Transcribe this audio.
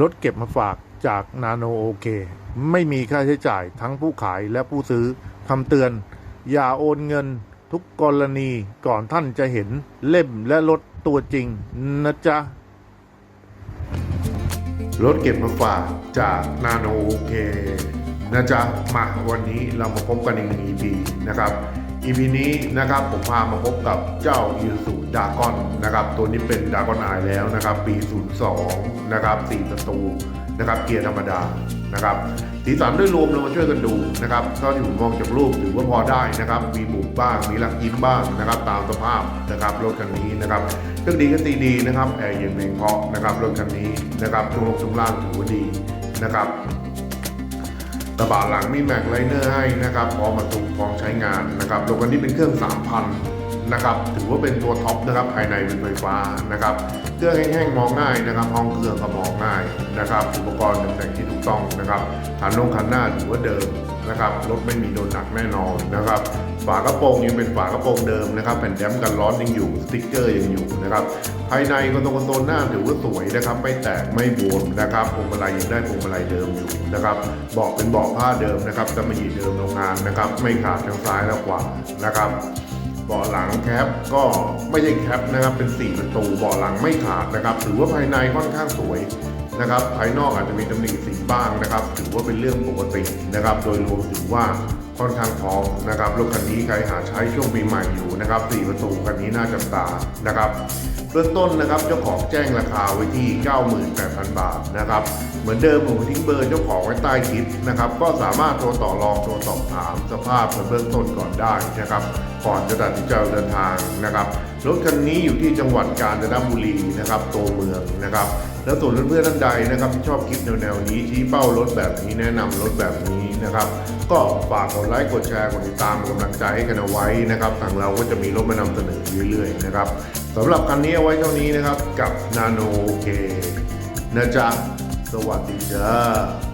รถเก็บมาฝากจากนาโนโอเค ไม่มีค่าใช้จ่ายทั้งผู้ขายและผู้ซื้อคำเตือน อย่าโอนเงินทุกกรณีก่อนท่านจะเห็นเล่มและรถตัวจริงนะจ๊ะ รถเก็บมาฝากจากนาโนโอเคนะจ๊ะ มาวันนี้เรามาพบกันอีกหนึ่ง EP นะครับ EP นี้นะครับผมพามาพบกับเจ้า i s u ดากอนนะครับตัวนี้เป็นดากอนไอแล้วนะครับ ปี 02 นะครับ4ประตูนะครับเกียร์ธรรมดานะครับสีสันด้วยรวมเรามาช่วยกันดูนะครับเท่าที่ผมมองจากรูปถือว่าพอได้นะครับ มีบุบบ้าง มีลักยิ้มบ้างนะครับ ตามสภาพนะครับรถคันนี้นะครับเครื่องดีก็ตีดีนะครับแอร์เย็นเพลงเพาะนะครับรถคันนี้นะครับช่วงลงช่วงล่างถือว่าดีนะครับ กระบะหลังมีแม็กไลเนอร์ให้นะครับพร้อมมาตุกพร้อมใช้งานนะครับรถคันนี้เป็นเครื่อง 3,000นะครับถือว่าเป็นตัวท็อปนะครับภายในเป็นไฟฟ้านะครับเครื่องแห้งๆมองง่ายนะครับห้องเครื่องก็มองง่ายนะครับอุปกรณ์ตำแต่งที่ถูกต้องนะครับฐานลงคันหน้าถือว่าเดิม นะครับรถไม่มีโดนหนักแน่นอนนะครับฝากระโปรงยังเป็นฝากระโปรงเดิมนะครับแผ่นแดมกันร้อนยังอยู่สติ๊กเกอร์ยังอยู่นะครับภายในคอนโซลคอนโซลหน้าถือว่าสวยนะครับไม่แตกไม่บวมนะครับพวงมาลัยยังได้พวงมาลัยเดิมอยู่นะครับเบาะเป็นเบาะผ้าเดิมนะครับกำมะหยี่เดิมโรงงานนะครับไม่ขาดทั้งซ้ายและขวานะครับเบาะหลังแคปก็ไม่ใช่แคปนะครับเป็นสี่ประตูเบาะหลังไม่ขาดนะครับถือว่าภายในค่อนข้างสวย นะครับภายนอกอาจจะมีตำหนิสีบ้างนะครับ ถือว่าเป็นเรื่องปกตินะครับ โดยรวมถือว่า ค่อนข้างพร้อมนะครับรถคันนี้ใครหาใช้ช่วงปีใหม่อยู่นะครับสี่ประตูคันนี้น่าจับตานะครับเบื้องต้นนะครับเจ้าของแจ้งราคาไว้ที่ 98,000 บาทนะครับเหมือนเดิมผมทิ้งเบอร์เจ้าของไว้ใต้คลิปนะครับก็สามารถโทรต่อรองโทรสอบถามสภาพเบื้องต้นก่อนได้นะครับก่อนจะตัดสินใจเดินทางนะครับรถคันนี้อยู่ที่จังหวัดกาญจนบุรีนะครับตัวเมืองนะครับแล้วส่วนเพื่อนๆท่านใดนะครับที่ชอบคลิปแนวๆนี้ชี้เป้ารถแบบนี้แนะนำรถแบบนี้นะครับก็ฝากกดไลค์กดแชร์กดติดตามเป็นกำลังใจให้กันเอาไว้นะครับทางเราก็จะมีรถมานำเสนอเรื่อยๆนะครับสำหรับคันนี้เอาไว้เท่านี้นะครับกับนาโนโอเคนะจ๊ะสวัสดีจ้า